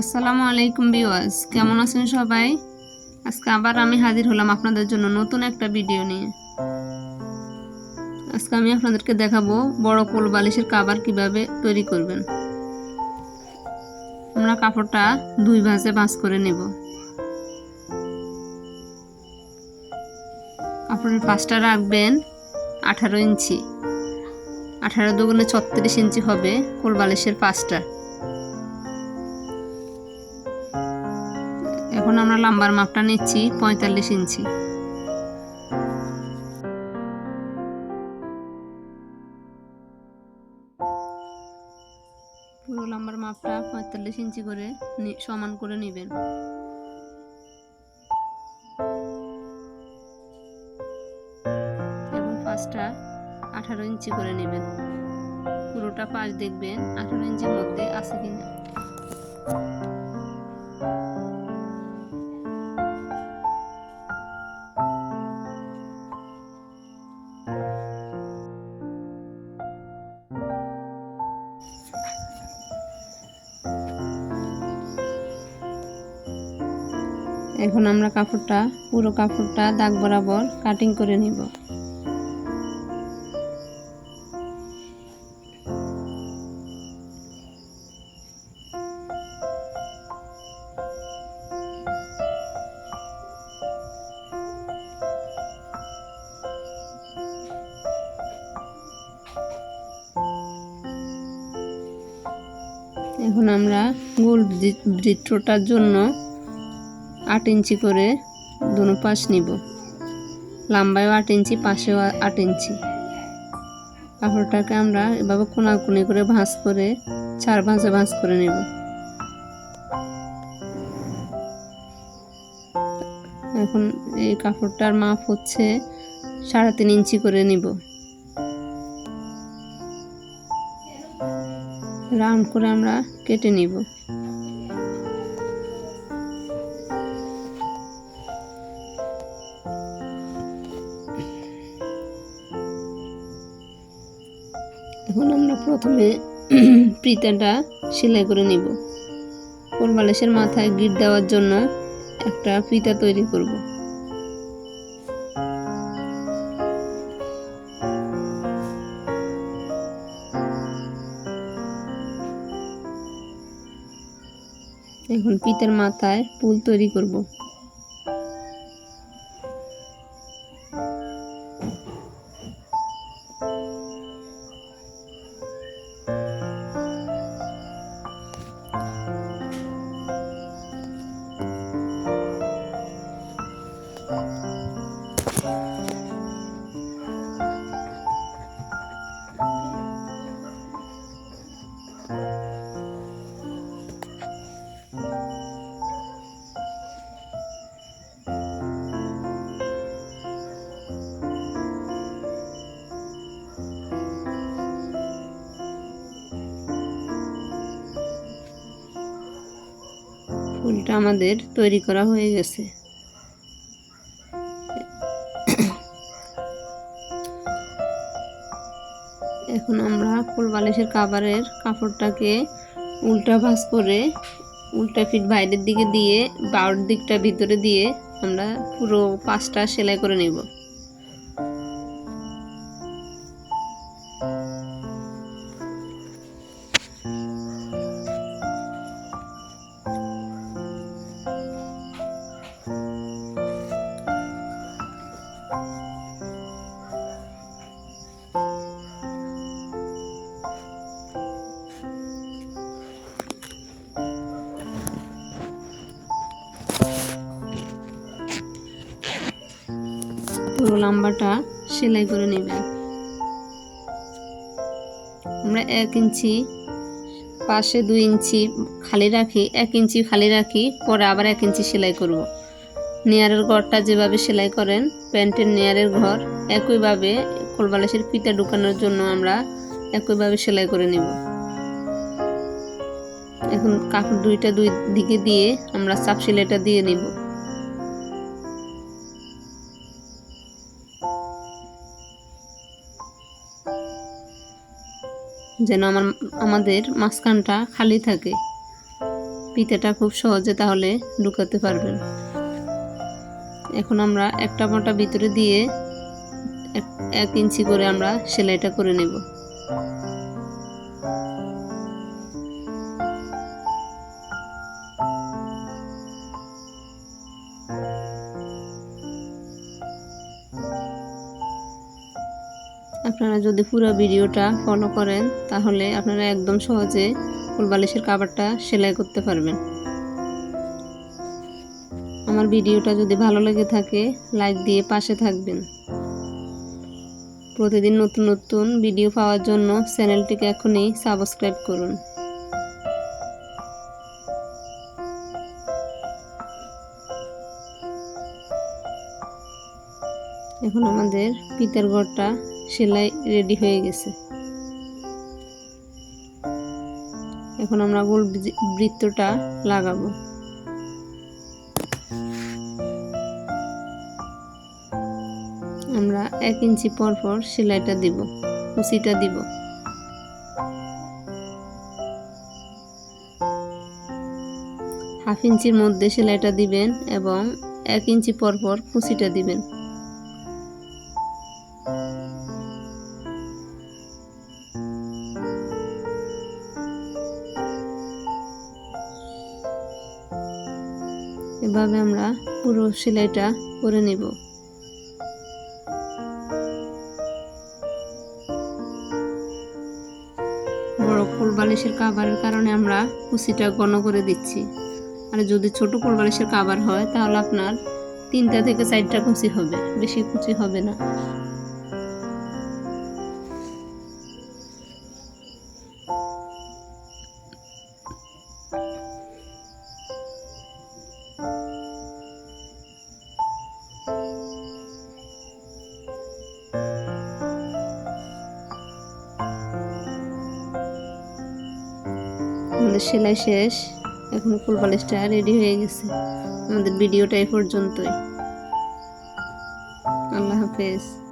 আসসালামু আলাইকুম বিওয়াজ কেমন আছেন সবাই? আজকে আবার আমি হাজির হলাম আপনাদের জন্য নতুন একটা ভিডিও নিয়ে। আজকে আমি আপনাদেরকে দেখাবো বড় কোল বালিশের কাবার কীভাবে তৈরি করবেন। আমরা কাপড়টা দুই ভাঁজে ভাঁজ করে নেব। কাপড়ের পাঁচটা রাখবেন আঠারো ইঞ্চি। আঠারো দুগুণে ছত্রিশ ইঞ্চি হবে কোল বালিশের পাঁচটা এখন আমরা লাম্বার মাপটা নিচ্ছি পঁয়তাল্লিশ ইঞ্চি। পুরো লাম্বার মাপটা পঁয়তাল্লিশ ইঞ্চি করে সমান করে নেবেন। এবং পাঁচটা আঠারো ইঞ্চি করে নেবেন। পুরোটা পাশ দেখবেন আঠারো ইঞ্চির মধ্যে আছে কিনা। এখন আমরা কাপড়টা, পুরো কাপড়টা দাগ বরাবর কাটিং করে নিব। এখন আমরা গোল বৃত্তটার জন্য আট ইঞ্চি করে দুনো পাশ নিব। লম্বায়ও আট ইঞ্চি, পাশেও আট ইঞ্চি। কাপড়টাকে আমরা এভাবে কোনাকুনি করে ভাঁজ করে, চার ভাঁজে ভাঁজ করে নেব। এখন এই কাপড়টার মাপ হচ্ছে সাড়ে তিন ইঞ্চি করে নিব। রাউন্ড করে আমরা কেটে নিব। প্রথমে পিতাটা সেলাই করে নিব। কোলবালিশের মাথায় গিট দেওয়ার জন্য একটা ফিতা তৈরি করব। এখন পিতার মাথায় পুল তৈরি করব। ফুলটা আমাদের তৈরি করা হয়ে গেছে। ফুল বালিশের কাভারের কাপড়টাকে উল্টা ভাঁজ করে, উল্টা ফিট বাইরের দিকে দিয়ে বাউর দিকটা ভিতরে দিয়ে আমরা পুরো পাঁচটা সেলাই করে নেব। পুরো লম্বাটা সেলাই করে নেবেন। আমরা এক ইঞ্চি পাশে দুই ইঞ্চি খালি রাখি, এক ইঞ্চি খালি রাখি, পরে আবার এক ইঞ্চি সেলাই করব। নেয়ারের ঘরটা যেভাবে সেলাই করেন, প্যান্টের নেয়ারের ঘর, একইভাবে কোলবালিশের ফিতা ঢুকানোর জন্য আমরা একইভাবে সেলাই করে নেব। এখন কাপড় দুইটা দুই দিকে দিয়ে আমরা চাপ সেলাইটা দিয়ে নিব। যেন আমার, আমাদের মাঝখানটা খালি থাকে। পিতাটা খুব সহজে তাহলে ঢুকাতে পারবেন। এখন আমরা একটা মোটা ভিতরে দিয়ে এক- ইঞ্চি করে আমরা সেলাইটা করে নেব। আপনারা যদি পুরো ভিডিওটা ফলো করেন, তাহলে আপনারা একদম সহজে ফুল বালিশের কাভারটা সেলাই করতে পারবেন। আমার ভিডিওটা যদি ভালো লেগে থাকে লাইক দিয়ে পাশে থাকবেন। প্রতিদিন নতুন নতুন ভিডিও পাওয়ার জন্য চ্যানেলটিকে এখনই সাবস্ক্রাইব করুন। এখন আমাদের পিতার ঘরটা সেলাই রেডি হয়ে গেছে। এখন আমরা গোল বৃত্তটা লাগাবো। আমরা এক ইঞ্চি পর পর সেলাইটা দিব, কুচিটা দিব। হাফ ইঞ্চির মধ্যে সেলাইটা দিবেন এবং এক ইঞ্চি পর পর কুচিটা দিবেন। এভাবে আমরা পুরো সেলাইটা করে নিব। বড় ফুল বালিশের কাবারের কারণে আমরা কুচিটা ঘন করে দিচ্ছি। আর যদি ছোট ফুল বালিশের কাবার হয়, তাহলে আপনার তিনটা থেকে চারটা কুচি হবে। বেশি কুচি হবে না। আমাদের সেলাই শেষ। এখন ফুল পালিশটা রেডি হয়ে গেছে। আমাদের ভিডিওটা এই পর্যন্তই। আল্লাহ হাফেজ।